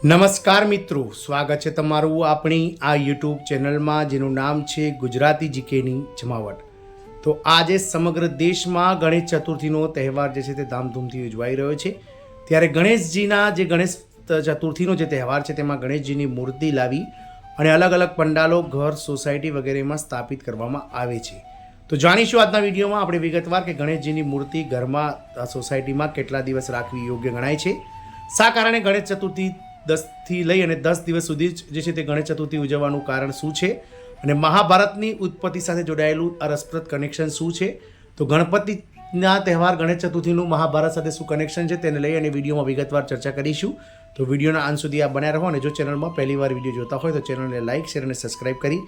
નમસ્કાર મિત્રો, સ્વાગત છે તમારું આપણી આ યુટ્યુબ ચેનલમાં, જેનું નામ છે ગુજરાતી જીકેની જમાવટ. તો આજે સમગ્ર દેશમાં ગણેશ ચતુર્થીનો તહેવાર જે છે તે ધામધૂમથી ઉજવાઈ રહ્યો છે. ત્યારે ગણેશજીના જે ગણેશ ચતુર્થીનો જે તહેવાર છે, તેમાં ગણેશજીની મૂર્તિ લાવી અને અલગ અલગ પંડાલો, ઘર, સોસાયટી વગેરેમાં સ્થાપિત કરવામાં આવે છે. તો જાણીશું આજના વિડીયોમાં આપણે વિગતવાર કે ગણેશજીની મૂર્તિ ઘરમાં, સોસાયટીમાં કેટલા દિવસ રાખવી યોગ્ય ગણાય છે. શા કારણે ગણેશ ચતુર્થી દસથી લઈ અને દસ દિવસ સુધી જ જે છે તે ગણેશ ચતુર્થી ઉજવવાનું કારણ શું છે? અને મહાભારતની ઉત્પત્તિ સાથે જોડાયેલું આ રસપ્રદ કનેક્શન શું છે? તો ગણપતિના તહેવાર ગણેશ ચતુર્થીનું મહાભારત સાથે શું કનેક્શન છે તેને લઈ અને વિડીયોમાં વિગતવાર ચર્ચા કરીશું. તો વિડીયોના અંત સુધી આ બન્યા રહો અને જો ચેનલમાં પહેલીવાર વીડિયો જોતા હોય તો ચેનલને લાઇક શેર અને સબસ્ક્રાઇબ કરી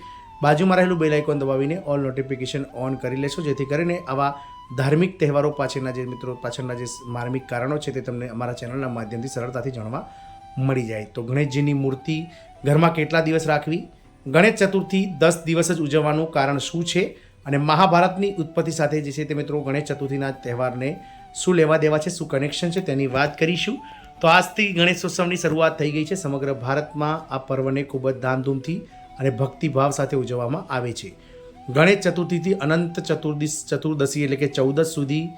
બાજુમાં રહેલું બેલ આઇકોન દબાવીને ઓલ નોટિફિકેશન ઓન કરી લેશો, જેથી કરીને આવા ધાર્મિક તહેવારો પાછળના જે મિત્રો, પાછળના જે માર્મિક કારણો છે તે તમને અમારા ચેનલના માધ્યમથી સરળતાથી જાણવા મળી જાય. તો ગણેશજીની મૂર્તિ ઘરમાં કેટલા દિવસ રાખવી? ગણેશ ચતુર્થી દસ દિવસ જ ઉજવવાનું કારણ શું છે? અને મહાભારતની ઉત્પત્તિ સાથે જે છે તે મિત્રો ગણેશ ચતુર્થીના તહેવારને શું લેવા દેવા છે? શું કનેક્શન છે? તેની વાત કરીશું. તો આજથી ગણેશોત્સવની શરૂઆત થઈ ગઈ છે. સમગ્ર ભારતમાં આ પર્વને ખૂબ જ ધામધૂમથી અને ભક્તિભાવ સાથે ઉજવવામાં આવે છે. ગણેશ ચતુર્થીથી અનંત ચતુર્દશ, ચતુર્દશી એટલે કે ચૌદસ સુધી,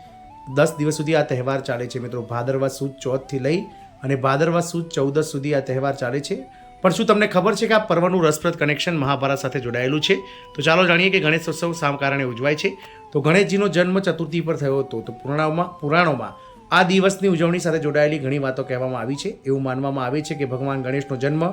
દસ દિવસ સુધી આ તહેવાર ચાલે છે મિત્રો. ભાદરવા સુદ ચોથથી લઈ અને ભાદરવા સુદ ચૌદસ સુધી આ તહેવાર ચાલે છે. પણ શું તમને ખબર છે કે આ પર્વનું રસપ્રદ કનેક્શન મહાભારત સાથે જોડાયેલું છે? તો ચાલો જાણીએ કે ગણેશોત્સવ શા કારણે ઉજવાય છે. તો ગણેશજીનો જન્મ ચતુર્થી પર થયો હતો. તો પુરાણોમાં પુરાણોમાં આ દિવસની ઉજવણી સાથે જોડાયેલી ઘણી વાતો કહેવામાં આવી છે. એવું માનવામાં આવે છે કે ભગવાન ગણેશનો જન્મ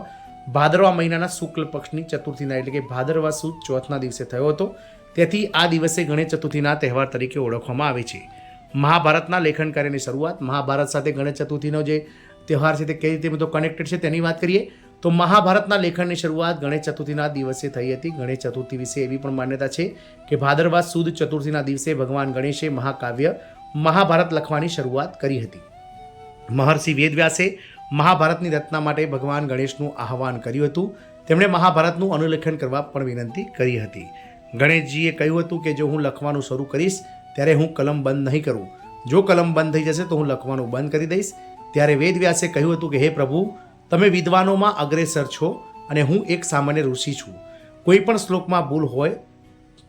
ભાદરવા મહિનાના શુક્લ પક્ષની ચતુર્થીના એટલે કે ભાદરવા સુદ ચોથના દિવસે થયો હતો. તેથી આ દિવસે ગણેશ ચતુર્થીના તહેવાર તરીકે ઓળખવામાં આવે છે. મહાભારતના લેખન કાર્યની શરૂઆત મહાભારત સાથે ગણેશ ચતુર્થીનો જે તહેવાર છે તે કઈ રીતે બધો કનેક્ટેડ છે તેની વાત કરીએ, તો મહાભારતના લેખનની શરૂઆત ગણેશ ચતુર્થીના દિવસે થઈ હતી. ગણેશ ચતુર્થી વિશે એવી પણ માન્યતા છે કે ભાદરવા સુદ ચતુર્થીના દિવસે ભગવાન ગણેશે મહાકાવ્ય મહાભારત લખવાની શરૂઆત કરી હતી. મહર્ષિ વેદવ્યાસે મહાભારતની રચના માટે ભગવાન ગણેશનું આહવાન કર્યું હતું. તેમણે મહાભારતનું અનુલેખન કરવા પણ વિનંતી કરી હતી. ગણેશજીએ કહ્યું હતું કે જો હું લખવાનું શરૂ કરીશ, ત્યારે હું કલમ બંધ નહીં કરું. જો કલમ બંધ થઈ જશે તો હું લખવાનું બંધ કરી દઈશ. ત્યારે વેદવ્યાસે કહ્યું હતું કે, હે પ્રભુ, તમે વિદ્વાનોમાં અગ્રેસર છો અને હું એક સામાન્ય ઋષિ છું. કોઈ પણ શ્લોકમાં ભૂલ હોય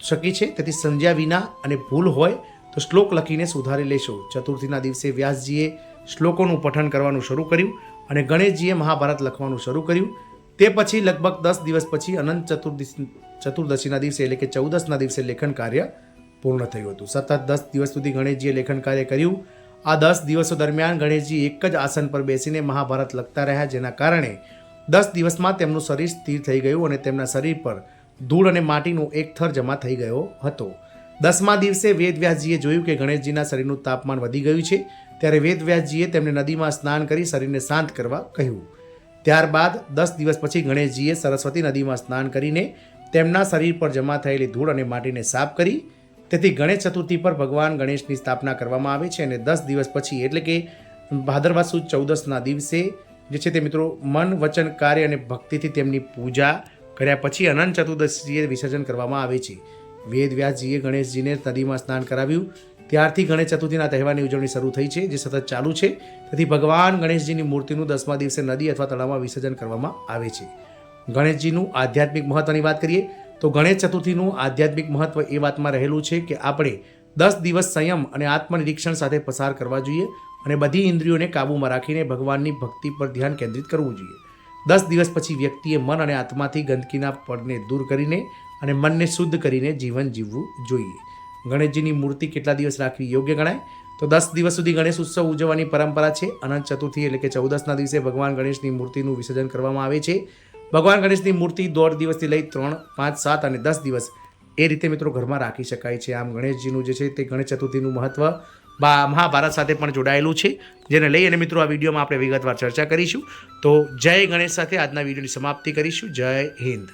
શકી છે, તેથી સંજ્ઞા વિના અને ભૂલ હોય તો શ્લોક લખીને સુધારી લેશો. ચતુર્થીના દિવસે વ્યાસજીએ શ્લોકોનું પઠન કરવાનું શરૂ કર્યું અને ગણેશજીએ મહાભારત લખવાનું શરૂ કર્યું. તે પછી લગભગ દસ દિવસ પછી અનંત ચતુર્દશી, ચતુર્દશીના દિવસે એટલે કે ચૌદસના દિવસે લેખન કાર્ય પૂર્ણ થયું હતું. સતત દસ દિવસ સુધી ગણેશજીએ લેખન કાર્ય કર્યું આ દસ દિવસો દરમિયાન ગણેશજી એક જ આસન પર બેસીને મહાભારત લખતા રહ્યા, જેના કારણે દસ દિવસમાં તેમનું શરીર સ્થિર થઈ ગયું અને તેમના શરીર પર ધૂળ અને માટીનો એક થર જમા થઈ ગયો હતો. દસમા દિવસે વેદવ્યાસજીએ જોયું કે ગણેશજીના શરીરનું તાપમાન વધી ગયું છે, ત્યારે વેદવ્યાસજીએ તેમને નદીમાં સ્નાન કરી શરીરને શાંત કરવા કહ્યું. ત્યારબાદ દસ દિવસ પછી ગણેશજીએ સરસ્વતી નદીમાં સ્નાન કરીને તેમના શરીર પર જમા થયેલી ધૂળ અને માટીને સાફ કરી તેથી ગણેશ ચતુર્થી પર ભગવાન ગણેશની સ્થાપના કરવામાં આવે છે અને દસ દિવસ પછી, એટલે કે ભાદરવા સુદ ચૌદસના દિવસે, જે છે તે મિત્રો મન, વચન, કાર્ય અને ભક્તિથી તેમની પૂજા કર્યા પછી અનંત ચતુર્દશીએ વિસર્જન કરવામાં આવે છે. વેદ વ્યાસજીએ ગણેશજીને નદીમાં સ્નાન કરાવ્યું. ત્યારથી ગણેશ ચતુર્થીના તહેવારની ઉજવણી શરૂ થઈ છે, જે સતત ચાલુ છે. તેથી ભગવાન ગણેશજીની મૂર્તિનું દસમા દિવસે નદી અથવા તળાવમાં વિસર્જન કરવામાં આવે છે. ગણેશજીનું આધ્યાત્મિક મહત્વની વાત કરીએ તો ગણેશ ચતુર્થીનું આધ્યાત્મિક મહત્વ એ વાતમાં રહેલું છે કે આપણે દસ દિવસ સંયમ અને આત્મનિરીક્ષણ સાથે પસાર કરવા જોઈએ અને બધી ઇન્દ્રિયોને કાબૂમાં રાખીને ભગવાનની ભક્તિ પર ધ્યાન કેન્દ્રિત કરવું જોઈએ. દસ દિવસ પછી વ્યક્તિએ મન અને આત્માથી ગંદકીના પડને દૂર કરીને અને મનને શુદ્ધ કરીને જીવન જીવવું જોઈએ. ગણેશજીની મૂર્તિ કેટલા દિવસ રાખવી યોગ્ય ગણાય? તો દસ દિવસ સુધી ગણેશ ઉત્સવ ઉજવવાની પરંપરા છે. અનંત ચતુર્થી એટલે કે ચૌદસના દિવસે ભગવાન ગણેશની મૂર્તિનું વિસર્જન કરવામાં આવે છે. ભગવાન ગણેશની મૂર્તિ દોઢ દિવસથી લઈ ત્રણ, પાંચ, સાત અને દસ દિવસ એ રીતે મિત્રો ઘરમાં રાખી શકાય છે. આમ ગણેશજીનું જે છે તે ગણેશ ચતુર્થીનું મહત્વ બા મહાભારત સાથે પણ જોડાયેલું છે. જેને લઈ અને મિત્રો આ વિડીયોમાં આપણે વિગતવાર ચર્ચા કરીશું. તો જય ગણેશ સાથે આજના વિડીયોની સમાપ્તિ કરીશું. જય હિન્દ.